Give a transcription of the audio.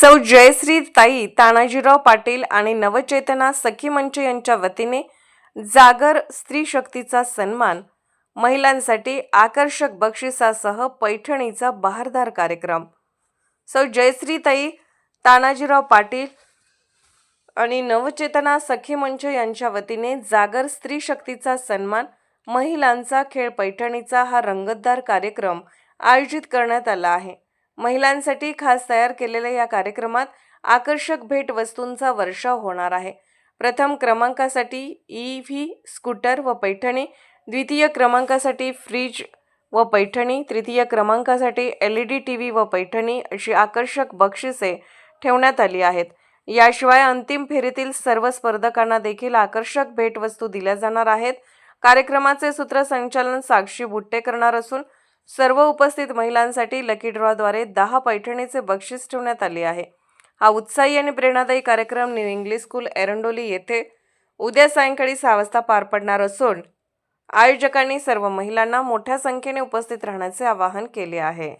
सौ जयश्री ताई तानाजीराव पाटील आणि नवचेतना सखी मंच यांच्या वतीने जागर स्त्री शक्तीचा सन्मान महिलांसाठी आकर्षक बक्षिसासह पैठणीचा बहारदार कार्यक्रम. सौ जयश्री ताई तानाजीराव पाटील आणि नवचेतना सखी मंच यांच्या वतीने जागर स्त्री शक्तीचा सन्मान महिलांचा खेळ पैठणीचा हा रंगतदार कार्यक्रम आयोजित करण्यात आला आहे. महिलांसाठी खास तयार केलेल्या या कार्यक्रमात आकर्षक भेटवस्तूंचा वर्षाव होणार आहे. प्रथम क्रमांकासाठी ई व्ही स्कूटर व पैठणी द्वितीय क्रमांकासाठी फ्रीज व पैठणी तृतीय क्रमांकासाठी L E D T V व पैठणी अशी आकर्षक बक्षिसे ठेवण्यात आली आहेत. याशिवाय अंतिम फेरीतील सर्व स्पर्धकांना देखील आकर्षक भेटवस्तू दिल्या जाणार आहेत. कार्यक्रमाचे सूत्रसंचालन साक्षी बुट्टे करणार असून सर्व उपस्थित महिलांसाठी लकी ड्रॉद्वारे दहा पैठणीचे बक्षीस ठेवण्यात आले आहे. हा उत्साही आणि प्रेरणादायी कार्यक्रम न्यू इंग्लिश स्कूल एरंडोली येथे उद्या सायंकाळी सहा वाजता पार पडणार असून आयोजकांनी सर्व महिलांना मोठ्या संख्येने उपस्थित राहण्याचे आवाहन केले आहे.